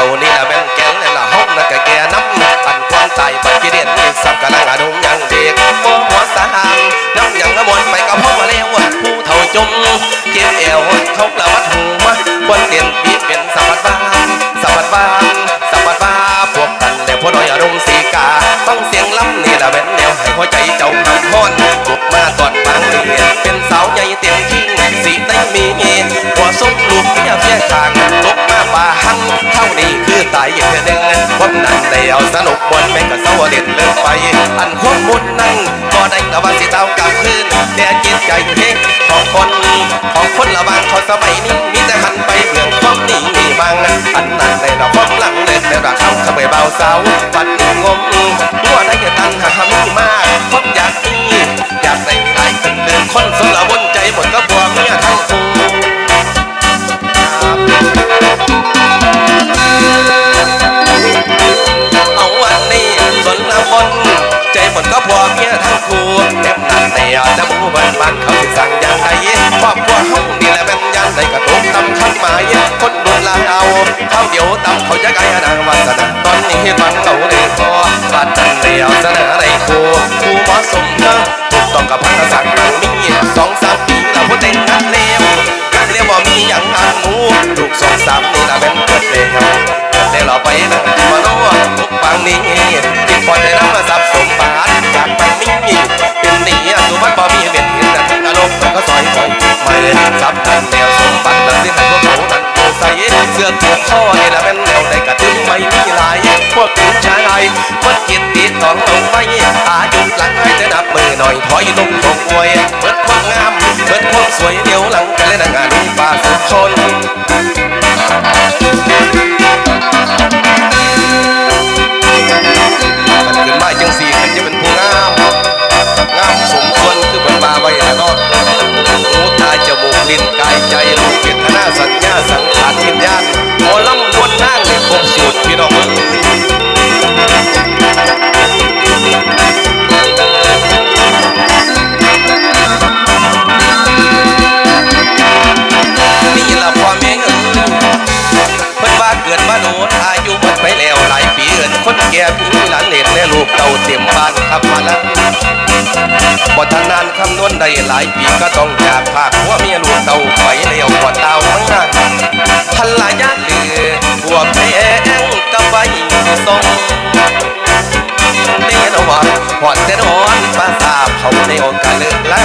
ท่านี่ละแม่นแก่นและละห้องนั่นก็แก่น้ำอันความตายบัดกี่เดือนนี่สับกะลังอาดุมยังเด็กบ่หัวสาหางน้ำยังกระมวลไปกับพ่อมาแล้วผู้เท่าจมเจ็บแอวเขาละวัดหัวควรเรียนปีเป็นสวัดิ์บ้านสวัดิ์บ้านสวัดิ์บ้าพวกกันแล้วพ่อน้อยอารมณ์สีกาฟังเสียงล้ำนี่ละแม่นแนวให้หัวใจเจ้าทำฮ้อน คนนั้นได้เอาสนุกบนแม่งก็เศร้าเด่นเลิกไป อันควมุนนั่งก็ได้แต่ว่าสิเต้ากลับคืนแต่จิตใจเฮงของคนของคนละบางเขาสมัยนี้มีแต่หันไปเบื้องความนีมีบางอันนั้นได้เราความหลังเลิกแล้วเราเข้าเข้าไปเบาสาวปันงมหัวได้ยตันหามีมากความอยากมีอยากได้หลายคนเดินคนสละวนใจหมดก็ ป่ หลายปีก็ต้องจากภาคหัวเมียลูกเต่าไปแล้วก่อนดาวทั้งนั้นทันลายาเหลือบัวแพงกับใบทรงเน่นอนหอดแต่นอนภาษาเขาในโอกาสเลิกลา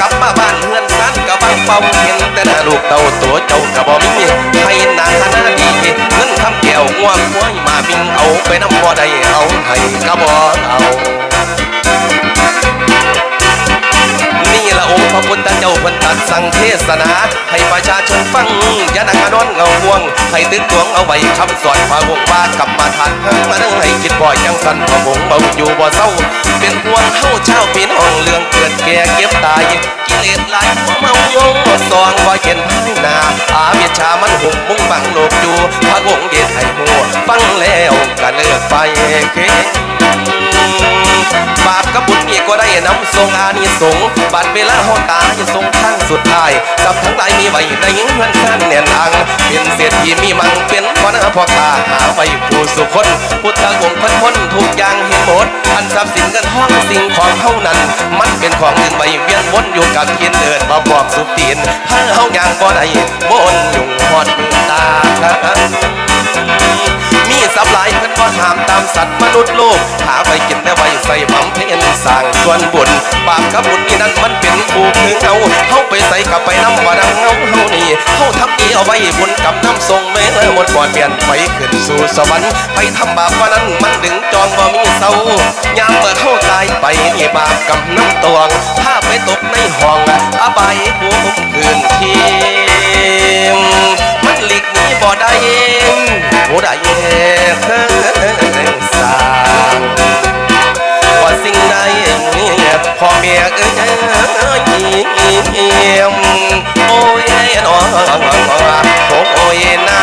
กลับมาบ้านเฮือนซันกับบังเป่าเห็นแต่หน้าลูกเต่าตัวเจ้ากับบ่มีให้หนาหน้าดีเงินคำแก้วง่วงห้วยมาบิงเอาไปน้ำบ่ได้เอาให้กะบ่เอานี่ละ องค์พระพุทธเจ้าพันตัดสั่งเทศนา ให้ประชาชนฟังยานังนอนเงาห่วง ให้ตึกตวงเอาไว้คำสอนพระวงว่ากลับมาทานเพิ่งมานั่งให้คิดบ่อยจังสันพระวงเบาอยู่บ่เศร้า เป็นพวงเข้าเช้าปีนห้องเรื่องเกิดแก่เก็บตายกิเลสหลายหัวเมาโยงซองว่าเห็นภายนาอาวิชชามันหุ่มมุ่งบังโลกอยู่พระวงเดชให้หัวฟังแล้วก็เลิกไปเก่ง ได้นำทรงอานิสงส์บัดเวลาเฮาตายทรงทั้งสุดท้ายกับทั้งหลายมีไว้ในเงินสั้นแน่นางเป็นเศรษฐีมีมังเป็นพนพ่อค้าหาไว้ผู้สุคน พุทธวงศ์พ้นพ้นทุกอย่างเห็นหมด อันทรัพย์สินเงินห้องสิ่งของเฮานั้น มันเป็นของหนึ่งใบเวียนวนอยู่กับเทียนเดินมาบอกสุตีนถ้าเฮาอย่างบ่ได้บนยุ่งหอดมือตา สับหลายเพิ่นบ่ห้ามตามสัตว์มนุษย์โลก หาไปกินแต่ไว้ใส่บำเพ็ญสร้างส่วนบุญบาปกับบุญนี่นั่นมันเป็นคู่คือเอาเข้าไปใส่กับไปน้ำบ่ดัง เฮาเฮานี่เฮาทำดีเอาไว้บุญกับน้ำทรงแม่หมดก่อนเปลี่ยนไปขึ้นสู่สวรรค์ไปทำบาปว่านั้นมันดึงจองบ่มีเศร้ายามเมื่อเข้าตายไปนี่บาปกับน้ำตวงถ้าไปตกในห้องอบายภูมิคืนทีมมันหลีกหนีบ่ได้ผู้ใดเคยสร้างว่าสิ่งใด พ่อเมียเอ้ยเยี่ยมโอ้ยนองผมโอ้ยนา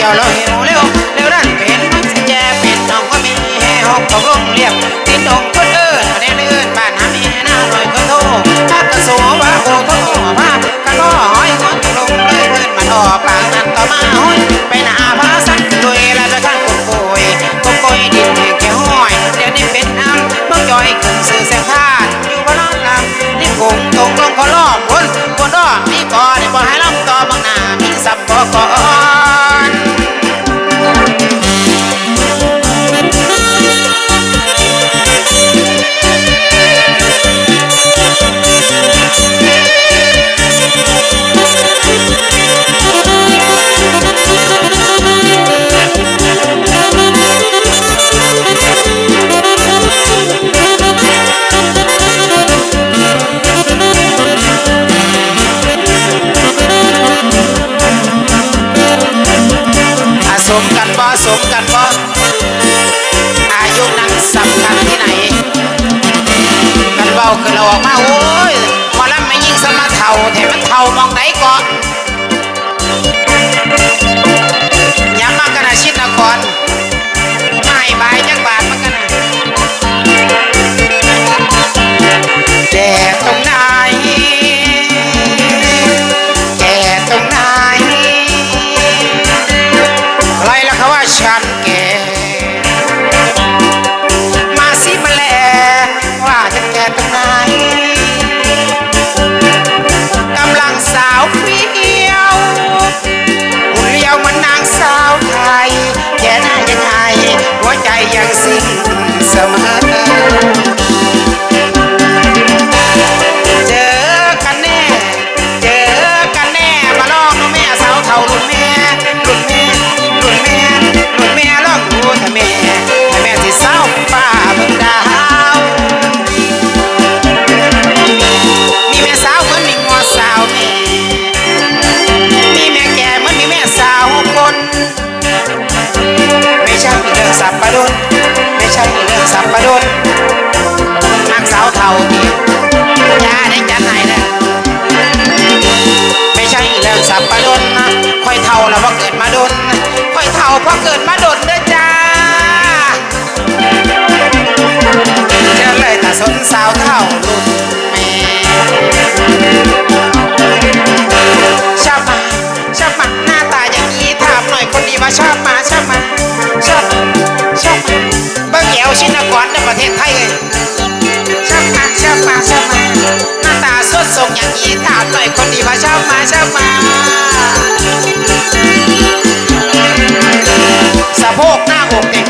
Down up. bài nhất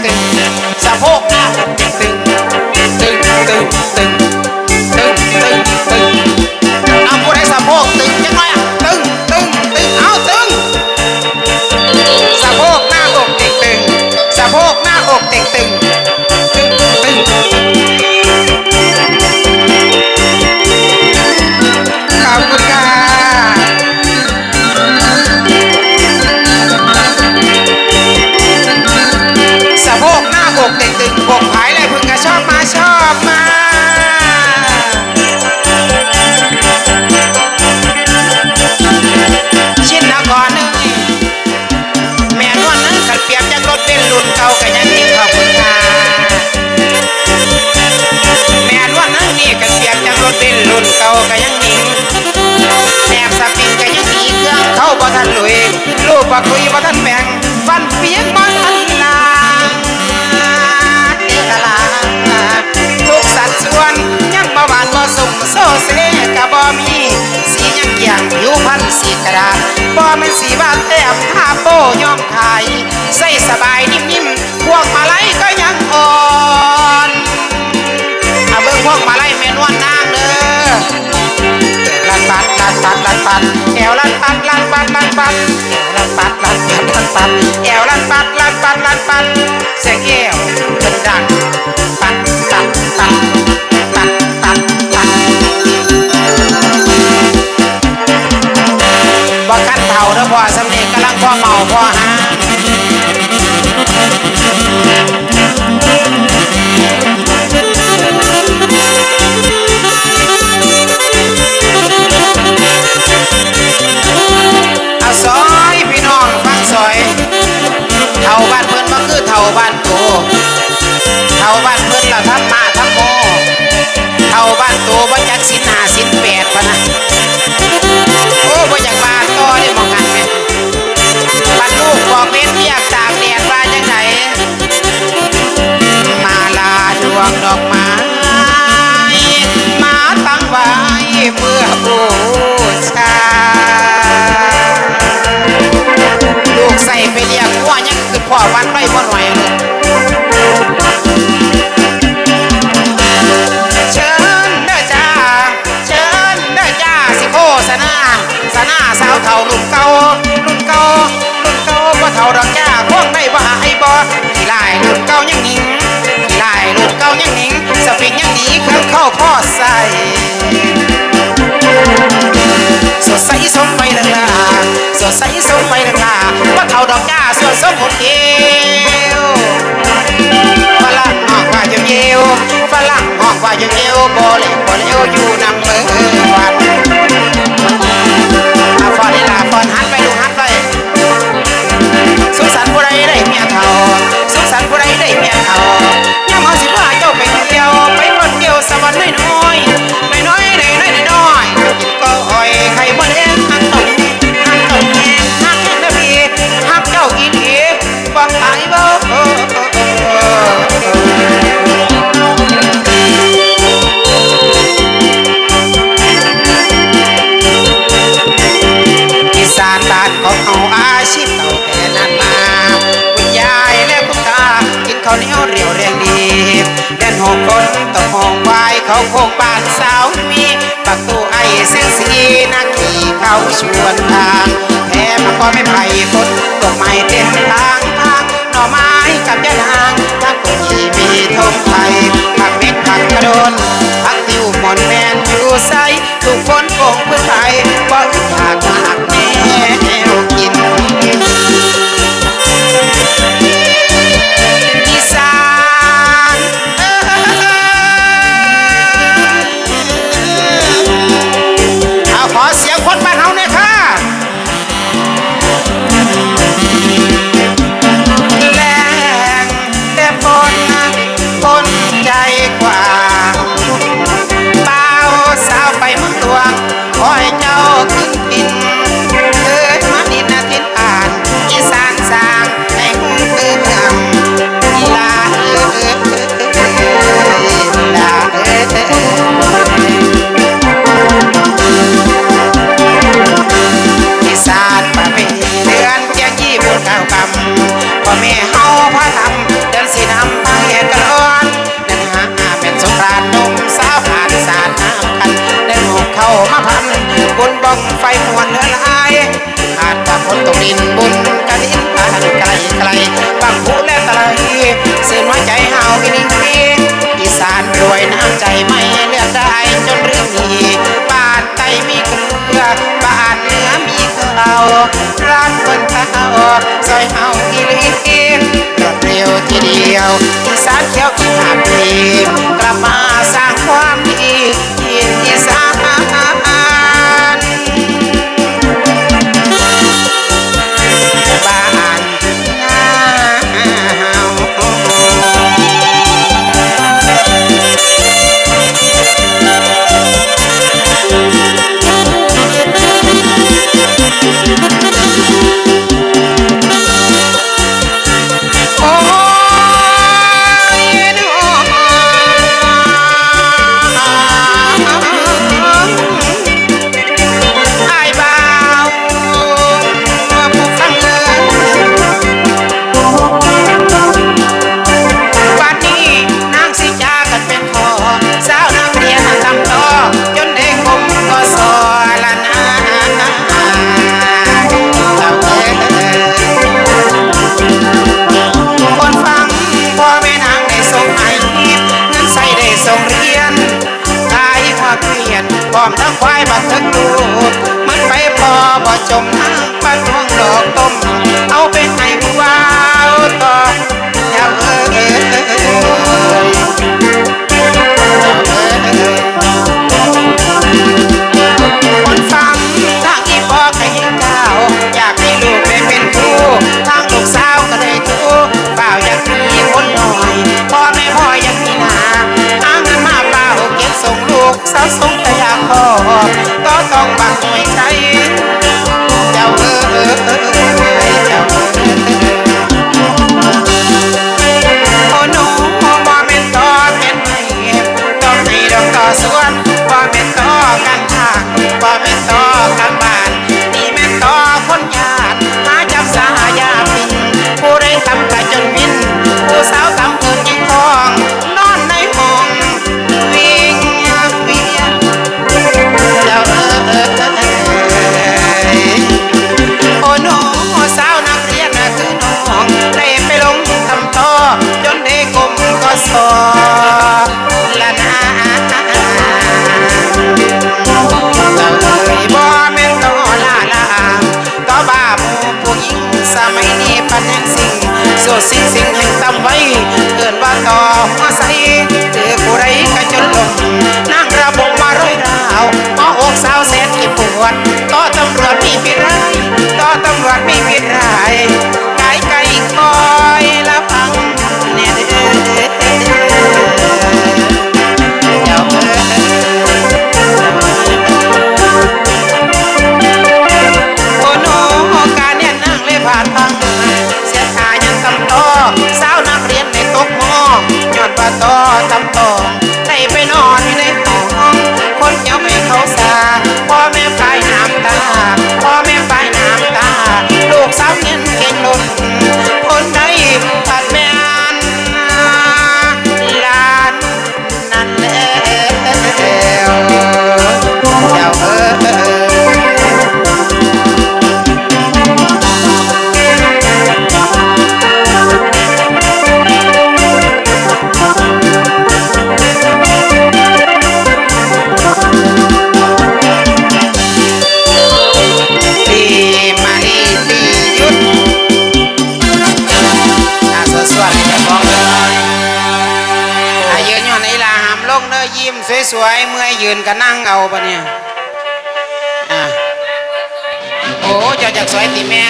Fuerte. ก็ยังหนิงแนบสปริงก็ยังหนีเครื่องเข้าบ่ทันลุยลูกบ่คุยบ่ทันแบ่งฟันเปียกบ่ทันลางเอกลางทุกสัดส่วนยังบ่หวานบ่สุ่มโซเซก็บ่มีสียังเกี่ยงผิวพันสีกระดาษบ่แม่นสีบาดแต้มทาโป้ยอมขายใส่สบายนิ่มๆพวกมาลัยก็ยังอ่อนเอาเบิ่งพวกมาลัยแม่นวลนา ปัดแอวลันปัดลันปัดลันปัดแอวลันปัดลันปัดลันปัดแอวลันปัดลันปัดลันปัดเสียงแก้วจนดังปัดปัดปัดปัดปัดปัดบ่คันเท่าเด้อพ่อสำเร็จกำลังพ่อเมาพ่อห พ่อใส่สดใสสมไปลังลาสดใสสมไปลังลาว่าเท่าดอกหญ้าส่วนสมผมเอวฝรั่งหอกว่ายังเยวฝรั่งหอกว่ายังเยวบ่เล่บ่เลี้ยวอยู่ บ่ขายบ่อีสานบ้านของเอาอาชีพเก่าแต่นั้นมา คุณยายและคุณตากินข้าวเหนียวเรียวแรงดีเดินหกคนตกห้องวายเขาโคงบ้านสาวมีปักตูไอ้เส้นสีนักขี่เขาชวนทางแถมก็ไม่ไผ่ นผักติวหมอนแมนอยู่ใสทุกคนคงเพื่อไทยบ่อึดอยากมากแน ร้านคนเท่าซอยเฮาอีลีรวดเร็วทีเดียวอีสานเขียวขาดทีกลับมา อาใส่ ยืนก็นั่งเอาปะเนี่ยโอ้เจ้าจากสวยติแม่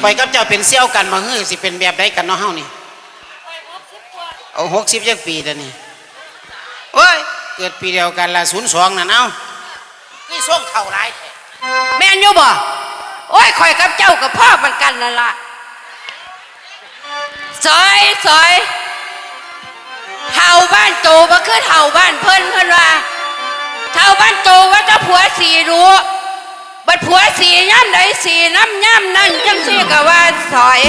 ไปกับเจ้าเป็นเซี่ยวกันมาฮื้อสิเป็นแบบไดกันเนาะเฮานี่เอาหกสิบเจ็ดปีแต่นี่เอ้ยเกิดปีเดียวกันละศูนย์สองนั่นเอานี่ส่งเข่าไรแม่นอยู่บ่โอ้ยคอยกับเจ้ากับพ่อมันกันนั่นละสอยสอยเห่าบ้านโตมาขึ้นเห่าบ้านเพิ่นเพิ่นว่า เท่าบ้านโตว่าจะผัวสีรู้บัดผัวสีย่ำใดสีน้ำย่ำนั่นจังสีกะว่าสอย